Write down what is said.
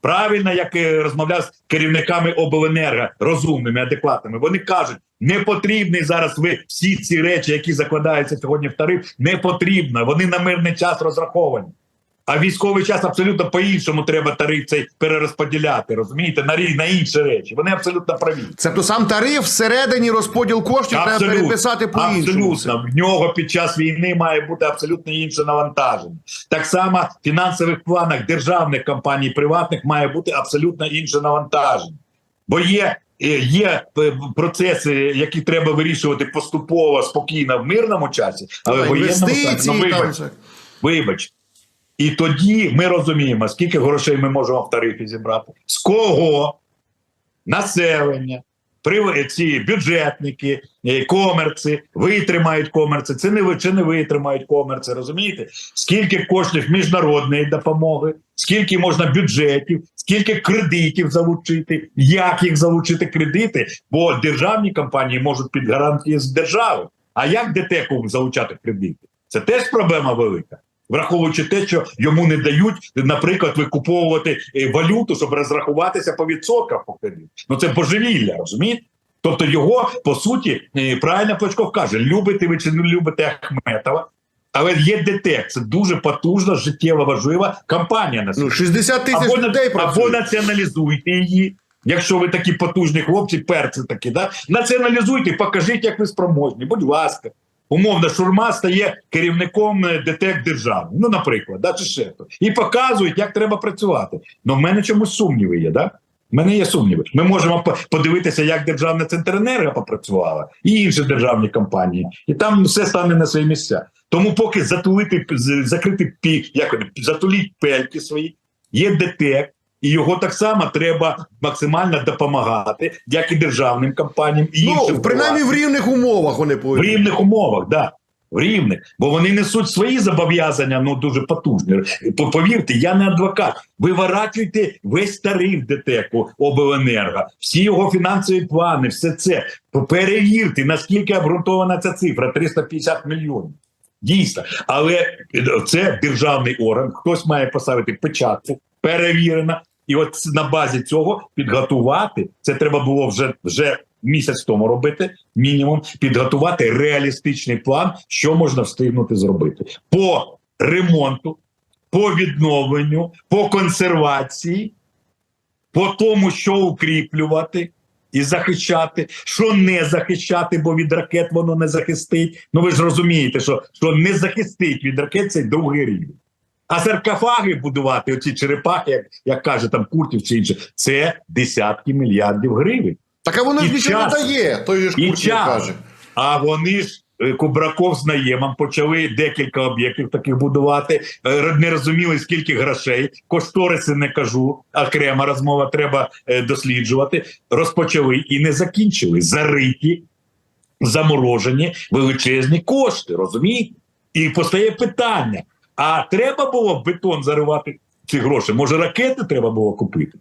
Правильно, як розмовляв з керівниками обленерго, розумними, адекватними. Вони кажуть, не потрібні зараз ви всі ці речі, які закладаються сьогодні в тариф, не потрібно. Вони на мирний час розраховані. А військовий час абсолютно по-іншому треба тариф цей перерозподіляти. Розумієте, на на інші речі. Вони абсолютно праві. Тобто сам тариф всередині розподіл коштів треба переписати по-іншому. Абсолютно. В нього під час війни має бути абсолютно інше навантаження. Так само в фінансових планах державних компаній, приватних має бути абсолютно інше навантаження. Бо є, е, є е, процеси, які треба вирішувати поступово, спокійно в мирному часі, але Та, воєнному стані, ну, вибач, вибач. І тоді ми розуміємо, скільки грошей ми можемо в тарифі зібрати, з кого населення, ці бюджетники, е, комерці, витримають комерці, це не чи не витримають комерці, розумієте? Скільки коштів міжнародної допомоги, скільки можна бюджетів, скільки кредитів залучити, як їх залучити кредити, бо державні компанії можуть під гарантії з держави. А як ДТЕКу залучати кредити? Це теж проблема велика. Враховуючи те, що йому не дають, наприклад, викуповувати е, валюту, щоб розрахуватися по відсотках по кредиту. Ну це божевілля, розумієте? Тобто його по суті е, правильно Плачков каже: любите ви чи не любите Ахметова, але є ДТЕК. Це дуже потужна, життєво важлива компанія на Ну, 60 тисяч або, людей або націоналізуйте її. Якщо ви такі потужні хлопці, перці такі, да? націоналізуйте, покажіть, як ви спроможні. Будь ласка. Умовно, шурма стає керівником е, ДТЕК держави. Ну, наприклад, да, чи ще хто. І показують, як треба працювати. Ну, в мене чомусь сумніви є, да? В мене є сумніви. Ми можемо подивитися, як державна центренерго попрацювала, і інші державні компанії, і там все стане на свої місця. Тому, поки затулити закрити пік, як затуліть пельки свої, є ДТЕК, і його так само треба максимально допомагати, як і державним компаніям, і іншим Ну, принаймні в рівних умовах вони в рівних умовах, да. В рівних, бо вони несуть свої зобов'язання, ну дуже потужні. По- Повірте, я не адвокат. Виворачуйте весь тариф ДТЕКу обленерго, всі його фінансові плани, все це. Перевірте, наскільки обґрунтована ця цифра 350 мільйонів. Дійсно, але це державний орган. Хтось має поставити печатку, перевірена. І от на базі цього підготувати це треба було вже вже місяць тому робити. Мінімум підготувати реалістичний план, що можна встигнути зробити по ремонту, по відновленню, по консервації, по тому, що укріплювати і захищати, що не захищати, бо від ракет воно не захистить. Ну ви ж розумієте, що, що не захистить від ракет цей другий рівень. А саркофаги будувати, оці черепахи, як, як каже там Куртів чи інше, це десятки мільярдів гривень. Так а воно ж нічого не дає, той же ж Куртів каже. А вони ж е, Кубраков з наємом почали декілька об'єктів таких будувати. Е, Не розуміли, скільки грошей. Кошториси не кажу. Окрема розмова треба е, досліджувати. Розпочали і не закінчили. Зариті, заморожені величезні кошти. Розумієте? І постає питання: а треба було бетон заривати ці гроші? Може, ракети треба було купити?